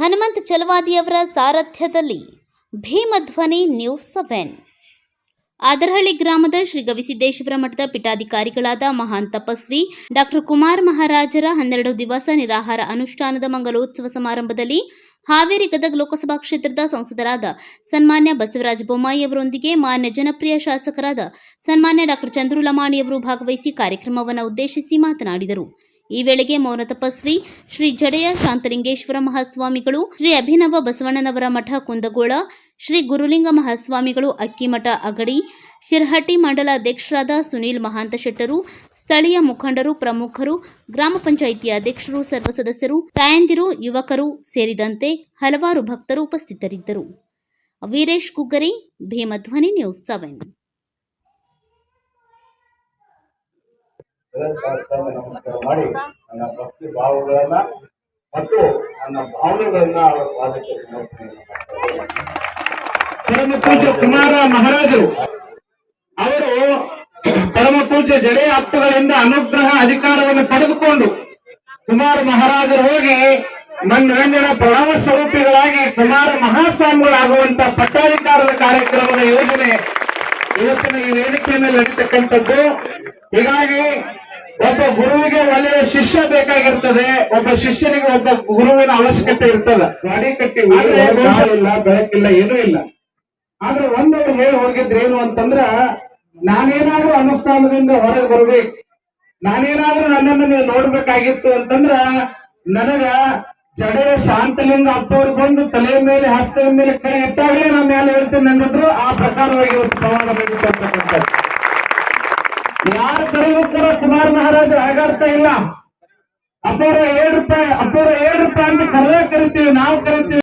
ಹನುಮಂತ ಚಲವಾದಿಯವರ ಸಾರಥ್ಯದಲ್ಲಿ ಭೀಮಧ್ವನಿ news seven. Adarahalli ಗ್ರಾಮದ ಶ್ರೀ ಗವಿಸಿದ್ದೇಶ್ವರ ಮಠದ ಪೀಠಾಧಿಕಾರಿಗಳಾದ ಮಹಾನ್ ತಪಸ್ವಿ ಡಾಕ್ಟರ್ ಕುಮಾರ್ ಮಹಾರಾಜರ ಹನ್ನೆರಡು ದಿವಸ ನಿರಾಹಾರ ಅನುಷ್ಠಾನದ ಮಂಗಲೋತ್ಸವ ಸಮಾರಂಭದಲ್ಲಿ ಹಾವೇರಿ ಗದಗ ಲೋಕಸಭಾ ಕ್ಷೇತ್ರದ ಸಂಸದರಾದ ಸನ್ಮಾನ್ಯ ಬಸವರಾಜ ಬೊಮ್ಮಾಯಿ ಅವರೊಂದಿಗೆ ಮಾನ್ಯ ಜನಪ್ರಿಯ ಶಾಸಕರಾದ ಸನ್ಮಾನ್ಯ ಡಾಕ್ಟರ್ ಚಂದ್ರು ಲಮಾಣಿಯವರು ಭಾಗವಹಿಸಿ ಕಾರ್ಯಕ್ರಮವನ್ನು ಉದ್ದೇಶಿಸಿ ಮಾತನಾಡಿದರು. ಈ ವೇಳೆಗೆ ಮೌನ ತಪಸ್ವಿ ಶ್ರೀ ಜಡೆಯ ಶಾಂತಲಿಂಗೇಶ್ವರ ಮಹಾಸ್ವಾಮಿಗಳು, ಶ್ರೀ ಅಭಿನವ ಬಸವಣ್ಣನವರ ಮಠ ಕುಂದಗೋಳ, ಶ್ರೀ ಗುರುಲಿಂಗ ಮಹಾಸ್ವಾಮಿಗಳು ಅಕ್ಕಿಮಠ ಅಗಡಿ, ಶಿರ್ಹಟ್ಟಿ ಮಂಡಲ ಅಧ್ಯಕ್ಷರಾದ ಸುನೀಲ್ ಮಹಾಂತ ಶೆಟ್ಟರು, ಸ್ಥಳೀಯ ಮುಖಂಡರು ಪ್ರಮುಖರು, ಗ್ರಾಮ ಪಂಚಾಯಿತಿ ಅಧ್ಯಕ್ಷರು, ಸರ್ವ ಸದಸ್ಯರು, ತಾಯಂದಿರು, ಯುವಕರು ಸೇರಿದಂತೆ ಹಲವಾರು ಭಕ್ತರು ಉಪಸ್ಥಿತರಿದ್ದರು. Veeresh Kuggari, Bhimadhwani news seven. ಸಾಷ್ಟಾಂಗ ನಮಸ್ಕಾರ ಮಾಡಿ ನನ್ನ ಭಕ್ತಿ ಭಾವಗಳನ್ನ ಮತ್ತು ನನ್ನ ಭಾವನೆಗಳನ್ನ ಅವರ ಪಾದಕ್ಕೆ ಸಮರ್ಪಣೆ ಪರಮ ಪೂಜ್ಯ ಕುಮಾರ ಮಹಾರಾಜರು, ಅವರು ಪರಮ ಪೂಜ್ಯ ಜಡೆ ಅಪ್ಪಗಳಿಂದ ಅನುಗ್ರಹ ಅಧಿಕಾರವನ್ನು ಪಡೆದುಕೊಂಡು ಕುಮಾರ ಮಹಾರಾಜರು ಹೋಗಿ ಮನರಂಜನ ಪ್ರಣವ ಸ್ವರೂಪಿಗಳಾಗಿ ಕುಮಾರ ಮಹಾಸ್ವಾಮಿಗಳಾಗುವಂತ ಪಟ್ಟಾಧಿಕಾರದ ಕಾರ್ಯಕ್ರಮದ ಯೋಜನೆ ಇವತ್ತಿನ ಈ ಮೇಲೆ ನಡೀತಕ್ಕಂಥದ್ದು. ಹೀಗಾಗಿ ಒಬ್ಬ ಗುರುವಿಗೆ ಒಳ್ಳೆಯ ಶಿಷ್ಯ ಬೇಕಾಗಿರ್ತದೆ ಒಬ್ಬ ಶಿಷ್ಯನಿಗೆ ಒಬ್ಬ ಗುರುವಿನ ಅವಶ್ಯಕತೆ ಇರ್ತದೆ. ಗಾಡಿ ಕಟ್ಟಿ ಇಲ್ಲ ಬೆಳಕಿಲ್ಲ ಏನೂ ಇಲ್ಲ. ಆದ್ರೆ ಒಂದವ್ರು ಹೇಳಿ ಹೋಗಿದ್ರೆ ಏನು ಅಂತಂದ್ರ ನಾನೇನಾದ್ರೂ ಅನುಷ್ಠಾನದಿಂದ ಹೊರಗೆ ಬರ್ಬೇಕು. ನಾನೇನಾದ್ರೂ ನನ್ನನ್ನು ನೀವು ನೋಡ್ಬೇಕಾಗಿತ್ತು ಅಂತಂದ್ರ ನನಗ ಜಡೆ ಶಾಂತಲಿಂಗ ಅಪ್ಪವ್ರು ಬಂದು ತಲೆಯ ಮೇಲೆ ಹಸ್ತದ ಮೇಲೆ ಕೈ ಇಟ್ಟಾಗಲೇ ನಾನು ಮೇಲೆ ಹೇಳ್ತೇನೆ ನನ್ನದ್ರು ಆ ಪ್ರಕಾರವಾಗಿ ಪ್ರಮಾಣ ಬೇಕಿರ್ತಕ್ಕಂಥದ್ದು ಯಾರು ಕಡೆಯೂ ಕೂಡ ಕುಮಾರ್ ಮಹಾರಾಜರು ಆಗಾಡ್ತಾ ಇಲ್ಲ. ಅಪ್ಪರ ಏಳು ರೂಪಾಯಿ ಅಪ್ಪರ ಏಳು ರೂಪಾಯಿ ಅಂತ ಕರೆದೇ ಕರಿತೀವಿ, ನಾವು